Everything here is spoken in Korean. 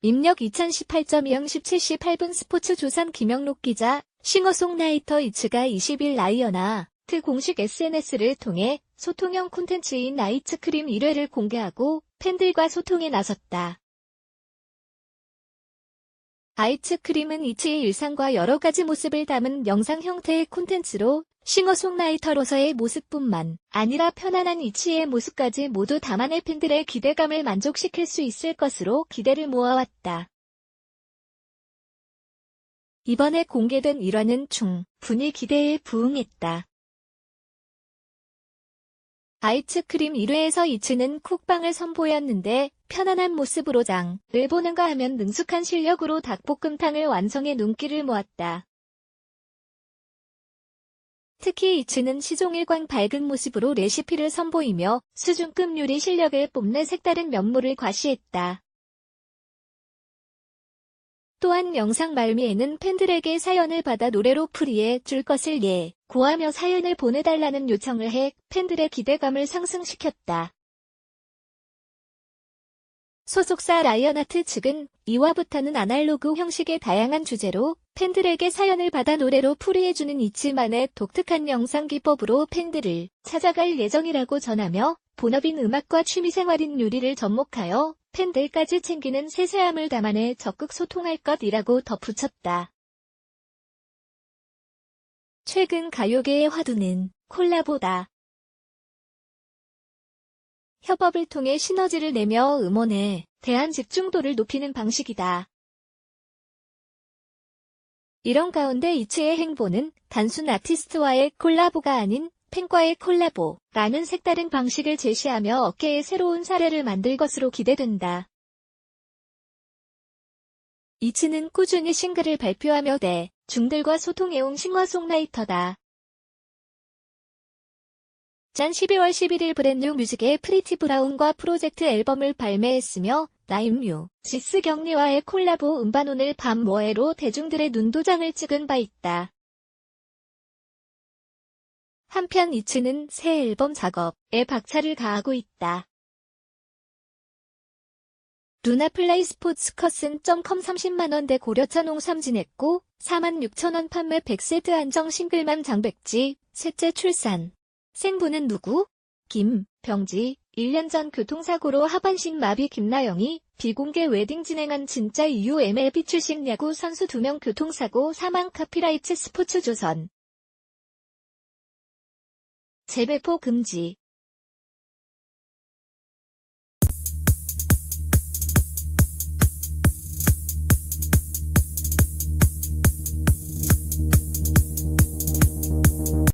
입력 2018.20 17시 8분 스포츠 조선 김영록 기자, 싱어송라이터 이츠가 20일 라이언아트 공식 SNS를 통해 소통형 콘텐츠인 아이츠크림 1회를 공개하고 팬들과 소통에 나섰다. 아이츠크림은 이츠의 일상과 여러 가지 모습을 담은 영상 형태의 콘텐츠로 싱어송라이터로서의 모습뿐만 아니라 편안한 이치의 모습까지 모두 담아내 팬들의 기대감을 만족시킬 수 있을 것으로 기대를 모아왔다. 이번에 공개된 일화는 충분히 기대에 부응했다. 아이츠크림 1회에서 이츠는 쿡방을 선보였는데 편안한 모습으로 장을 보는가 하면 능숙한 실력으로 닭볶음탕을 완성해 눈길을 모았다. 특히 이츠는 시종일관 밝은 모습으로 레시피를 선보이며 수준급 요리 실력을 뽐내 색다른 면모를 과시했다. 또한 영상 말미에는 팬들에게 사연을 받아 노래로 풀이해 줄 것을 예고하며 사연을 보내달라는 요청을 해 팬들의 기대감을 상승시켰다. 소속사 라이언아트 측은 2화부터는 아날로그 형식의 다양한 주제로 팬들에게 사연을 받아 노래로 풀이해주는 이치만의 독특한 영상 기법으로 팬들을 찾아갈 예정이라고 전하며 본업인 음악과 취미생활인 요리를 접목하여 팬들까지 챙기는 세세함을 담아내 적극 소통할 것이라고 덧붙였다. 최근 가요계의 화두는 콜라보다. 협업을 통해 시너지를 내며 음원에 대한 집중도를 높이는 방식이다. 이런 가운데 이츠의 행보는 단순 아티스트와의 콜라보가 아닌 팬과의 콜라보라는 색다른 방식을 제시하며 어깨에 새로운 사례를 만들 것으로 기대된다. 이츠는 꾸준히 싱글을 발표하며 대 중들과 소통해온 싱어송라이터다. 짠 12월 11일 브랜뉴 뮤직의 프리티 브라운과 프로젝트 앨범을 발매했으며 나임뮤, 지스 경리와의 콜라보 음반 오늘 밤 뭐해로 대중들의 눈도장을 찍은 바 있다. 한편 이츠는 새 앨범 작업에 박차를 가하고 있다. 루나플레이 스포츠 컷은.com 30만원대 고려차 농삼 지냈고 46,000원 판매 100세트 안정 싱글맘 장백지, 셋째 출산. 생부는 누구? 김, 병지, 1년 전 교통사고로 하반신 마비 김나영이 비공개 웨딩 진행한 진짜 이유 MLB 출신 야구 선수 2명 교통사고 사망 카피라이트 스포츠조선. 재배포 금지